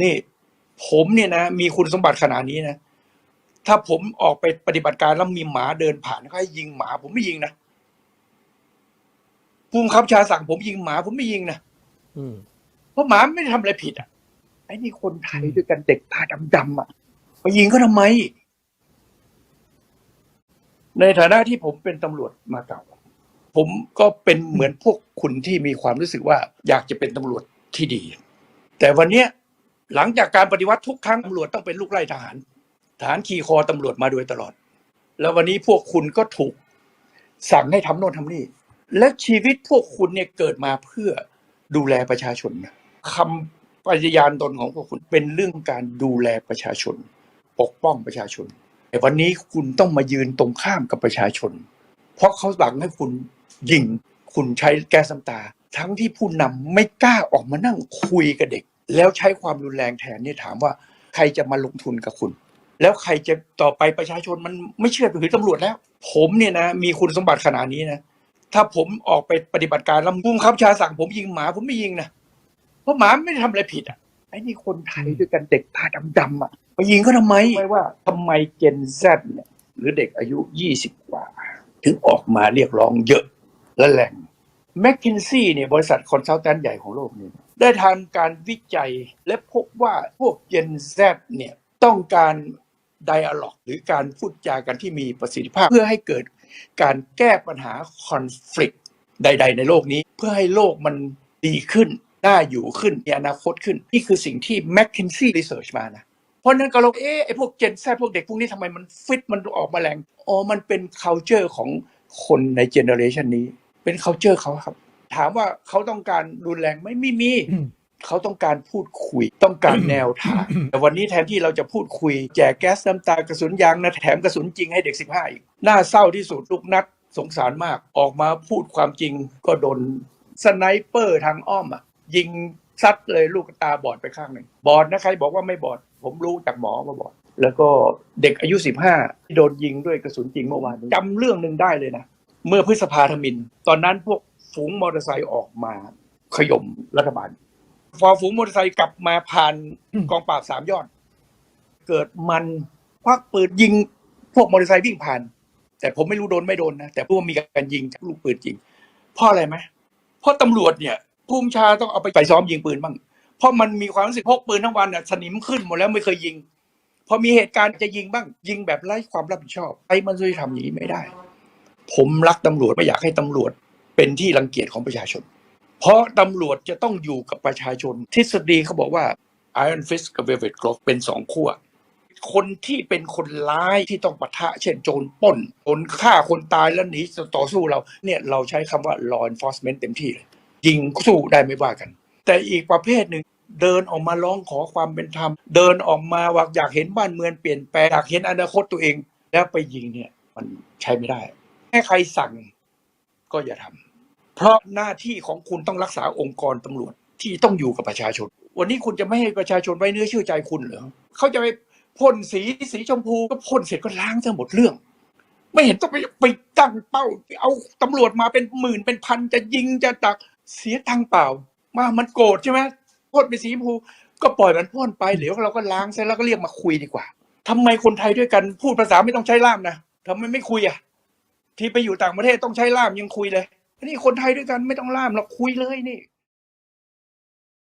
นี่ ผมเนี่ยนะ มีคุณสมบัติขนาดนี้นะ ถ้าผมออกไปปฏิบัติการแล้วมีหมาเดินผ่านเขาให้ยิงหมา ผมไม่ยิงนะภูมิคับชาสั่งผมยิงหมาผมไม่ยิงนะอืมเพราะหมาไม่ได้ทำอะไรผิดอะไอ้นี่คนไทยด้วยกันเด็กตาดำๆอะไปยิงเขาทำไม ในฐานะที่ผมเป็นตำรวจมาเก่า ผมก็เป็นเหมือนพวกคุณที่มีความรู้สึกว่า อยากจะเป็นตำรวจที่ดี แต่วันเนี้ย หลังจากการปฏิวัติทุกครั้งตำรวจต้องเป็นลูกไล่ทหารทหารขี่คอตำรวจมาโดยตลอด แล้ววันนี้พวกคุณก็ถูกสั่งให้ทำโน่นทำนี่ และชีวิตพวกคุณเนี่ยเกิดมาเพื่อดูแลประชาชนนะคำปฏิญาณตนของพวกคุณเป็นเรื่องการดูแลประชาชน ปกป้องประชาชน แต่วันนี้คุณต้องมายืนตรงข้ามกับประชาชน เพราะเขาสั่งให้คุณยิงคุณใช้แก๊สน้ำตา ทั้งที่ผู้นำไม่กล้าออกมานั่งคุยกับเด็ก แล้วใช้ความรุนแรงแทนเนี่ยถามว่าใครจะมาลงทุนกับคุณ แล้วใครจะต่อไปประชาชนมันไม่เชื่อถือตำรวจแล้ว ผมเนี่ยนะมีคุณสมบัติขนาดนี้นะถ้าผมออกไปปฏิบัติการล้วภูมิคับชาสั่งผมยิงหมาผมไม่ยิงนะเพราะหมาไม่ได้ทำอะไรผิดอะไอ้นี่คนไทยด้วยกันเด็กตาดำๆอะไปยิงเขาทำไมไม่ว่าทำไมเจนแซเนี่ยหรือเด็กอายุยี่สิบกว่า ถึงออกมาเรียกร้องเยอะและแรงแมคคินซี่เนี่ยบริษัทคอนซัลแทนใหญ่ของโลกนี่ ได้ทำการวิจัยและพบว่าพวกเจนแซเนี่ยต้องการไดอะล็อกหรือการพูดจากันที่มีประสิทธิภาพ เพื่อให้เกิดการแก้ปัญหาคอน FLICT ใด ๆ ในโลกนี้ เพื่อให้โลกมันดีขึ้นน่าอยู่ขึ้นมีอนาคตขึ้น นี่คือสิ่งที่ McKinsey Research มานะ เพราะฉะนั้นก็เราเอ๊ะไอ้พวกเจนแซพวกเด็กพวกนี้ทำไมมันฟิตมันออกมาแรงอ๋อมันเป็น culture ของคนในเจเนอเรชันนี้ เป็น culture เขาครับ ถามว่าเขาต้องการรุนแรงไหมไม่มีอืมเขาต้องการพูดคุยต้องการแนวทางแต่วันนี้แทนที่เราจะพูดคุย แจกแก๊สน้ำตากระสุนยางนะแถมกระสุนจริงให้เด็ก 15 อีก น่าเศร้าที่สุดลูกนัดสงสารมากออกมาพูดความจริงก็โดนสไนเปอร์ทางอ้อมอะ ยิงซัดเลยลูกตาบอดไปข้างหนึ่งบอดนะใครบอกว่าไม่บอด ผมรู้จากหมอว่าบอด แล้วก็เด็กอายุ 15 ที่โดนยิงด้วยกระสุนจริงเมื่อวานนี้จำเรื่องหนึ่งได้เลยนะเมื่อพฤษภาธมิน ตอนนั้นพวก ฝูงมอเตอร์ไซค์ออกมาขย่มรัฐบาล พอฝูงมอเตอร์ไซค์กลับมาผ่านอืมกองปราบสามยอด เกิดมันควักปืนยิงพวกมอเตอร์ไซค์วิ่งผ่าน แต่ผมไม่รู้โดนไม่โดนนะ แต่รู้ว่ามีการยิงจากลูกปืนจริง เพราะอะไรไหมเพราะตำรวจเนี่ยภูมิชาต้องเอาไปไปซ้อมยิงปืนบ้าง เพราะมันมีความรู้สึกพกปืนทั้งวันน่ะสนิมขึ้นหมดแล้วไม่เคยยิง พอมีเหตุการณ์จะยิงบ้าง ยิงแบบไร้ความรับผิดชอบไอ้มันจะทำอย่างนี้ไม่ได้ ผมรักตำรวจไม่อยากให้ตำรวจ เป็นที่รังเกียจของประชาชน เพราะตำรวจจะต้องอยู่กับประชาชน ทฤษฎีเขาบอกว่า Iron Fist กับ Velvet Glove เป็นสองขั้วคนที่เป็นคนร้ายที่ต้องปะทะ เช่นโจรป้นคนฆ่าคนตายแล้วหนีจะต่อสู้เราเนี่ยเราใช้คำว่า law enforcement เต็มที่เลยยิงสู้ได้ไม่ว่ากัน แต่อีกประเภทหนึ่งเดินออกมาร้องขอความเป็นธรรม เดินออกมาว่าอยากเห็นบ้านเมืองเปลี่ยนแปลงอยากเห็นอนาคตตัวเอง แล้วไปยิงเนี่ยมันใช้ไม่ได้แค่ใครสั่ง ก็อย่าทำเพราะหน้าที่ของคุณต้องรักษาองค์กรตำรวจที่ต้องอยู่กับประชาชน วันนี้คุณจะไม่ให้ประชาชนไว้เนื้อเชื่อใจคุณเหรอเขาจะไปพ่นสีสีชมพูก็พ่นเสร็จก็ล้างซะหมดเรื่อง ไม่เห็นต้องไปไปตั้งเป้า เอาตำรวจมาเป็นหมื่นเป็นพันจะยิงจะตักเสียตังเปล่า มามันโกรธใช่ไหมพ่นไปสีชมพูก็ปล่อยมันพ่นไปเดี๋ยวเราก็ล้างเสร็จแล้วก็เรียกมาคุยดีกว่าทำไมคนไทยด้วยกันพูดภาษาไม่ต้องใช้ล่ามนะทำไมไม่คุยอะ ที่ไปอยู่ต่างประเทศต้องใช้ล่ามยังคุยเลยนี่คนไทยด้วยกันไม่ต้องล่ามเราคุยเลยนี่